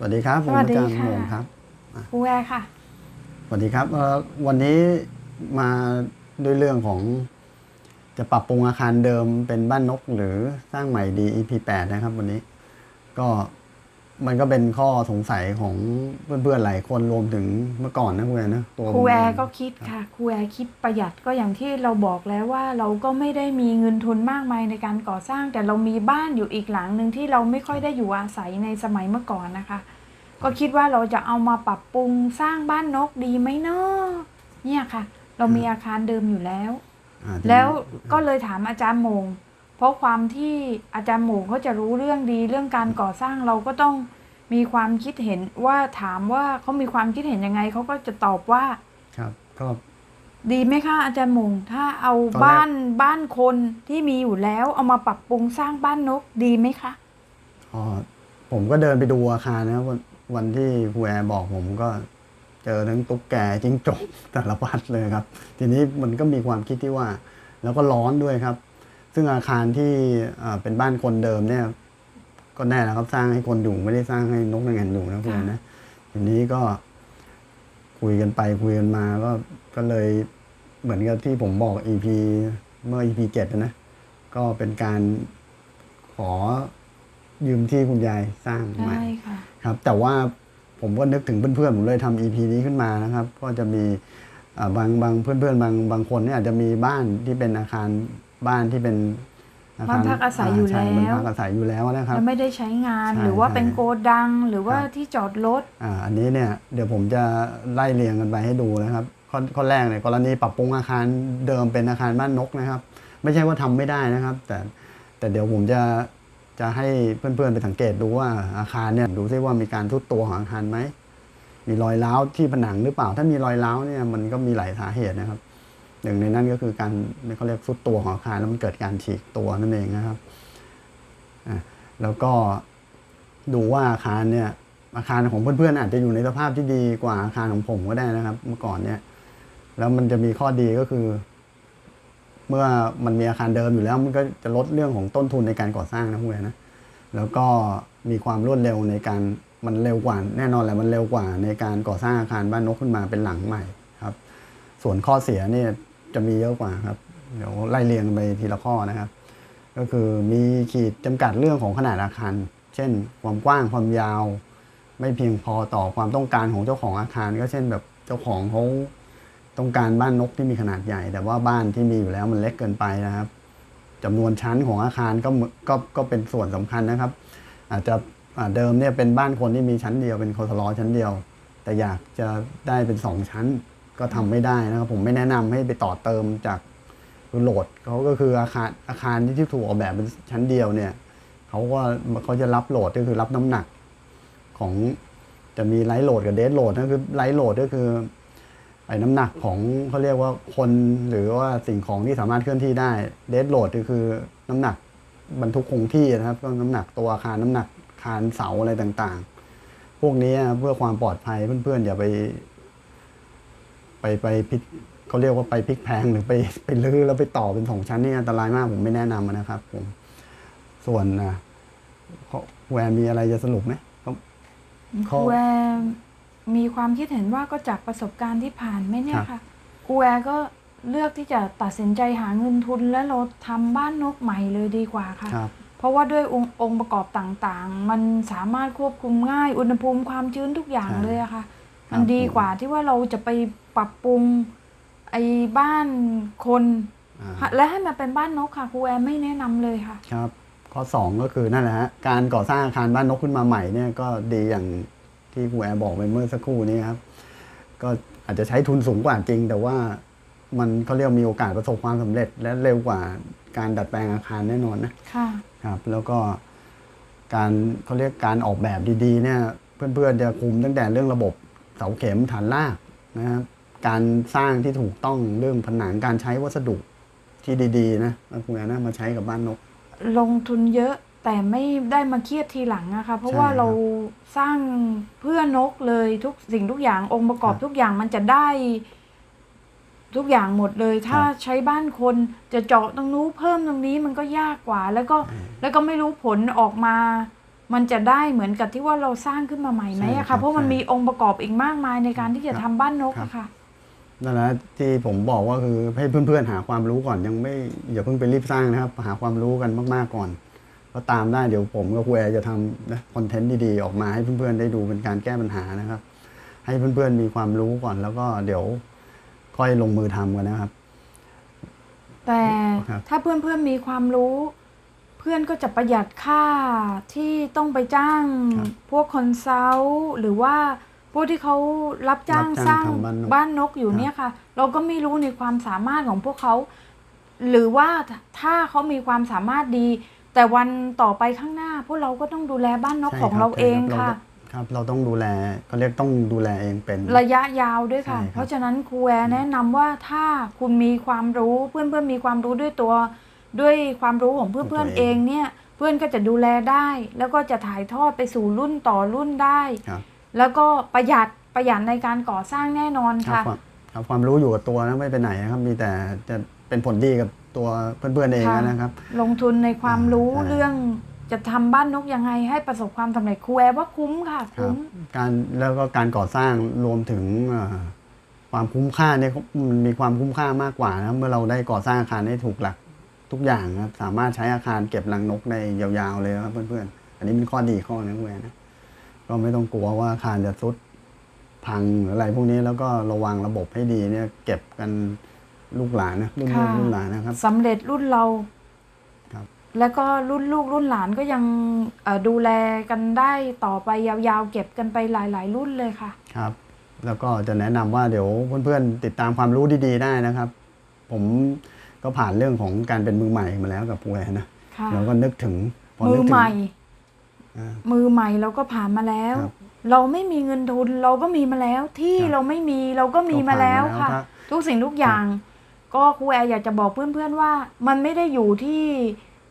สวัสดีครับผมสวัสดีอาจารย์ค่ะโหมงครับครูแอร์ค่ะ สวัสดีครับเอ่อวันนี้มาด้วยเรื่องของจะปรับปรุงอาคารเดิมเป็นบ้านนกหรือสร้างใหม่ดี EP 8 นะครับวันนี้ ก็ มันก็เป็นข้อสงสัยของเพื่อนๆหลายคนรวมถึงเมื่อก่อนนะคุณแอนนะตัวผมครูแอร์เงก็คิดค่ะครูแอร์คิดประหยัดก็อย่างที่เราบอกแล้วว่าเราก็ไม่ได้มีเงินทุนมากมายในการก่อสร้าง แต่เรามีบ้านอยู่อีกหลังหนึ่งที่เราไม่ค่อยได้อยู่อาศัยในสมัยเมื่อก่อนนะคะ ก็คิดว่าเราจะเอามาปรับปรุงสร้างบ้านนกดีไหมเนาะเนี่ยค่ะ เรามีอาคารเดิมอยู่แล้วอ่าทีนี้แล้วก็เลยถามอาจารย์โมงเพราะความที่อาจารย์โมงเขาจะรู้เรื่องดีเรื่องการก่อสร้างเราก็ต้อง มีความคิดเห็นว่าถามว่าเขามีความคิดเห็นยังไงเขาก็จะตอบว่า ครับก็ดีไหมคะอาจารย์โมงถ้าเอาตอนแรกบ้านบ้านคนที่มีอยู่แล้วเอามาปรับปรุงสร้างบ้านนกดีไหมคะอ๋อผมก็เดินไปดูอาคารนะครับวันวันที่คุณแอร์บอกผมก็เจอทั้งตุ๊กแกจิ้งจกสารพัดเลยครับ ทีนี้มันก็มีความคิดที่ว่า แล้วก็ร้อนด้วยครับ ซึ่งอาคารที่เอ่อเป็นบ้านคนเดิมเนี่ย ก็แน่แล้วครับสร้างให้คนอยู่ไม่ได้สร้างให้นกนางแอ่นอยู่นะคุณแอนนะทีนี้ก็คุยกันไปคุยกันมาก็ก็เลยเหมือนกับที่ผมบอก EP เมื่อ EP เจ็ดนะ ก็เป็นการขอยืมที่คุณยายสร้างใหม่ได้ค่ะครับ แต่ว่าผมก็นึกถึงเพื่อนๆผมเลยทำ EP นี้ขึ้นมานะครับ ก็จะมีอ่าบางบางเพื่อนๆบางบางคนเนี่ยอาจจะมีบ้านที่เป็นอาคารบ้านที่เป็นอาคาร บ้านพักอาศัยอยู่ใช่แล้วบ้านพักอาศัยอยู่แล้วนะครับแล้วไม่ได้ใช้งานใช่หรือว่าใช่เป็นโกดังหรือว่าครับที่จอดรถอ่าอันนี้เนี่ยเดี๋ยวผมจะไล่เรียงกันไปให้ดูนะครับข้อข้อแรกเนี่ยกรณีปรับปรุงอาคารเดิมเป็นอาคารบ้านนกนะครับ ไม่ใช่ว่าทำไม่ได้นะครับ แต่แต่เดี๋ยวผมจะจะให้เพื่อนๆไปสังเกตดูว่าอาคารเนี่ยดูซิว่ามีการทุดตัวของอาคารไหมมีรอยร้าวที่ผนังหรือเปล่า ถ้ามีรอยร้าวเนี่ยมันก็มีหลายสาเหตุนะครับ หนึ่งในนั้นก็คือการเขาเรียกทุดตัวของอาคารแล้วมันเกิดการฉีกตัวนั่นเองนะครับอะแล้วก็ดูว่าอาคารเนี่ยอาคารของเพื่อนๆอาจจะอยู่ในสภาพที่ดีกว่าอาคารของผมก็ได้นะครับ เมื่อก่อนเนี่ยแล้วมันจะมีข้อดีก็คือ เมื่อมันมีอาคารเดิมอยู่แล้ว มันก็จะลดเรื่องของต้นทุนในการก่อสร้างนะพวกนี้นะแล้วก็มีความรวดเร็วในการมันเร็วกว่าแน่นอนแหละมันเร็วกว่าในการก่อสร้างอาคารบ้านนกขึ้นมาเป็นหลังใหม่ครับ ส่วนข้อเสียเนี่ย จะมีเยอะกว่าครับ เดี๋ยวไล่เรียงไปทีละข้อนะครับ ก็คือมีขีดจำกัดเรื่องของขนาดอาคาร เช่น ความกว้างความยาว ไม่เพียงพอต่อความต้องการของเจ้าของอาคาร ก็เช่นแบบเจ้าของเขาต้องการบ้านนกที่มีขนาดใหญ่ แต่ว่าบ้านที่มีอยู่แล้วมันเล็กเกินไปนะครับจำนวนชั้นของอาคารก็มือนก็ก็เป็นส่วนสำคัญนะครับ อาจจะเดิมเนี่ยเป็นบ้านคนที่มีชั้นเดียวเป็นคอสลอชั้นเดียว แต่อยากจะได้เป็นสองชั้น ก็ทำไม่ได้นะครับผมไม่แนะนำให้ไปต่อเติมจากโหลดเขาก็คืออาคารอาคารที่ถูกออกแบบเป็นชั้นเดียวเนี่ยเขาก็เขาจะรับโหลดก็คือรับน้ำหนักของจะมีไลท์โหลดกับเดสโหลดก็คือไลท์โหลดก็คือไอ้น้ำหนักของเขาเรียกว่าคนหรือว่าสิ่งของที่สามารถเคลื่อนที่ได้เดสโหลดก็คือน้ำหนักบรรทุกคงที่นะครับก็น้ำหนักตัวอาคารน้ำหนักคานเสาอะไรต่างๆ พวกนี้เพื่อความปลอดภัยเพื่อนๆอย่าไป ไปไปพลิกเขาเรียกว่าไปพลิกแพลงหรือไปไปลื้อแล้วไปต่อเป็นสองชั้นนี่อันตรายมากผมไม่แนะนำนะครับผมส่วนนะเขาแวร์มีอะไรจะสรุปไหมเขาคเขารูแอร์มีความคิดเห็นว่าก็จากประสบการณ์ที่ผ่านไหมเนี่ครัยบค่ะครูแอร์ก็เลือกที่จะตัดสินใจหาเงินทุนและเราทำบ้านนกใหม่เลยดีกว่าค่ะครับเพราะว่าด้วยองค์องค์ประกอบต่างๆ มันสามารถควบคุมง่ายอุณหภูมิความชื้นทุกอย่างใช่เลยอะค่ะครับ มันดีกว่าที่ว่าเราจะไปปรับปรุงไอ้บ้านคนอ่าและให้มันเป็นบ้านนกค่ะครูแอร์ไม่แนะนำเลยค่ะ ครับข้อสองก็คือนั่นแหละฮะการก่อสร้างอาคารบ้านนกขึ้นมาใหม่เนี่ยก็ดีอย่างที่ครูแอร์บอกไปเมื่อสักครู่นี้ครับ ก็อาจจะใช้ทุนสูงกว่าจริง แต่ว่ามันเขาเรียกมีโอกาสประสบความสำเร็จ และเร็วกว่าการดัดแปลงอาคารแน่นอนนะค่ะครับ แล้วก็การเขาเรียกการออกแบบดีๆเนี่ยเพื่อนๆจะคุมตั้งแต่เรื่องระบบ เสาเข็มฐานรากนะครับการสร้างที่ถูกต้องเรื่องผนังการใช้วัสดุที่ดีๆนะคุณแอนนะมาใช้กับบ้านนก ลงทุนเยอะแต่ไม่ได้มาเครียดทีหลังนะคะ เพราะว่ารเราสร้างเพื่อนกเลยทุกสิ่งทุกอย่างองค์ประกอบทุกอย่างมันจะได้ ทุกอย่างหมดเลย ถ้าใช้บ้านคนจะเจาะตรงนู้นเพิ่มตรงนี้มันก็ยากกว่า แล้วก็แล้วก็ไม่รู้ผลออกมา มันจะได้เหมือนกับที่ว่าเราสร้างขึ้นมาใหม่ไหมใช่อะครัค่ะ บเพราะมันใช่ มีองค์ประกอบอีกมากมายในการที่จะครัทำบบ้านนกครับอะค่ะ นั่นแหละที่ผมบอกว่าคือให้เพื่อนๆหาความรู้ก่อนยังไม่อย่าเพิ่งไปรีบสร้างนะครับ หาความรู้กันมากๆก่อนก็ตามได้เดี๋ยวผมกับครูแอร์จะทำนะคอนเทนต์ดีๆออกมาให้เพื่อนๆได้ดูเป็นการแก้ปัญหานะครับ ให้เพื่อนๆมีความรู้ก่อนแล้วก็เดี๋ยวค่อยลงมือทำกันนะครับ แต่ครับถ้าเพื่อนๆมีความรู้เพื่อนก็จะประหยัดค่าที่ต้องไปจ้างครับพวกคอนซัลท์หรือว่าพวกที่เขารับจ้างรับจ้างสร้างทำบ้านนกบ้านนกอยู่ครับเนี่ยค่ะ เราก็ไม่รู้ในความสามารถของพวกเขา หรือว่าถ้าเขามีความสามารถดี แต่วันต่อไปข้างหน้า พวกเราก็ต้องดูแลบ้านนกใช่ของคบเราเองใช่ค่ะรับเราต้องครับเราต้องดูแลเขาเรียกต้องดูแลเองเป็นระยะยาวด้วยค่ะใช่ครับเพราะฉะนั้นครูแอร์แนะนำว่าถ้าคุณมีความรู้เพื่อนเพื่อนๆมีความรู้ด้วยตัว ด้วยความรู้ของเพื่อนเพื่อนๆเองเนี่ย เพื่อนก็จะดูแลได้ แล้วก็จะถ่ายทอดไปสู่รุ่นต่อรุ่นได้ ครับแล้วก็ประหยัดประหยัดในการก่อสร้างแน่นอนครับค่ะ ความครับความรู้อยู่กับตัวนะไม่ไปไหนนะครับ มีแต่จะเป็นผลดีกับตัวเพื่อนๆเองค่ะ นะครับ ลงทุนในความรู้อ่า เรื่องจะทำบ้านนกยังไงให้ประสบความสำเร็จครูแอร์ว่าคุ้มค่ะครัคุ้บม การแล้วก็การก่อสร้างรวมถึงเอ่อความคุ้มค่าเนี่ยมันมีความคุ้มค่ามากกว่านะเมื่อเราได้ก่อสร้างอาคารได้ถูกหลัก ทุกอย่างนะครับสามารถใช้อาคารเก็บรังนกได้ยาวๆเลยครับเพื่อนๆ อันนี้เป็นข้อดีข้อหนึงเลยนะก็ไม่ต้องกลัวว่าอาคารจะทรุดพังหรืออะไรพวกนี้แล้วก็ระวังระบบให้ดีเนี่ย เก็บกันลูกหลานนะรุ่นลูกค่ะรุ่นหลานนะครับสำเร็จรุ่นเราครับ แล้วก็รุ่นลูกรุ่นหลานก็ยังเอ่อดูแลกันได้ต่อไปยาวๆ เก็บกันไปหลาย ๆ รุ่นเลยค่ะ ครับ แล้วก็จะแนะนำว่าเดี๋ยวเพื่อนๆติดตามความรู้ดีๆได้นะครับ ผม ก็ผ่านเรื่องของการเป็นมือใหม่มาแล้วกับป่วยนะค่ะเราก็นึกถึงพมืนึอกถึงใหม่อ่ามือใหม่เราก็ผ่านมาแล้วครับเราไม่มีเงินทุนเราก็มีมาแล้ว ที่ครับเราไม่มีเราก็มีมาแล้วก็ผ่านมาแล้วค่ะครับทุกสิ่งทุกอย่าง ก็ครูแอร์อยากจะบอกเพื่อนๆว่า มันไม่ได้อยู่ที่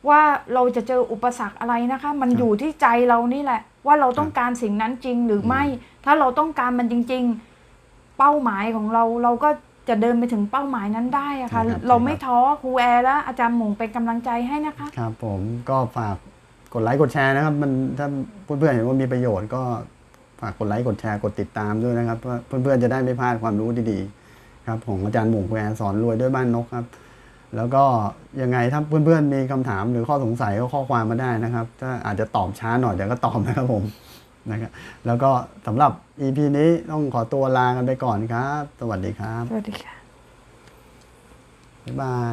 ว่าเราจะเจออุปสรรคอะไรนะคะ มันอยู่ที่ใจเรานี่แหละ ว่าเราต้องการสิ่งนั้นจริงหรือไม่ ถ้าเราต้องการมันจริง ๆ เป้าหมายของเราเราก็ จะเดินไปถึงเป้าหมายนั้นได้อะค่ะใช่ครับเราไม่ท้อครูแอร์และอาจารย์หมงเป็นกำลังใจให้นะคะ ครับผมก็ฝากกดไลค์กดแชร์นะครับ มันถ้าเพื่อนๆเห็นว่ามีประโยชน์ก็ฝากกดไลค์กดแชร์กดติดตามด้วยนะครับเพื่อเพื่อนๆจะได้ไม่พลาดความรู้ดีๆครับของอาจารย์หมุ่งแควสอนรวยด้วยบ้านนกครับ แล้วก็ยังไงถ้าเพื่อนๆมีคำถามหรือข้อสงสัยก็ข้อความมาได้นะครับ ถ้าอาจจะตอบช้าหน่อยเดี๋ยวก็ตอบนะครับผม นะครับแล้วก็สำหรับ EP นี้ต้องขอตัวลากันไปก่อนครับ สวัสดีครับ สวัสดีค่ะ บ๊ายบาย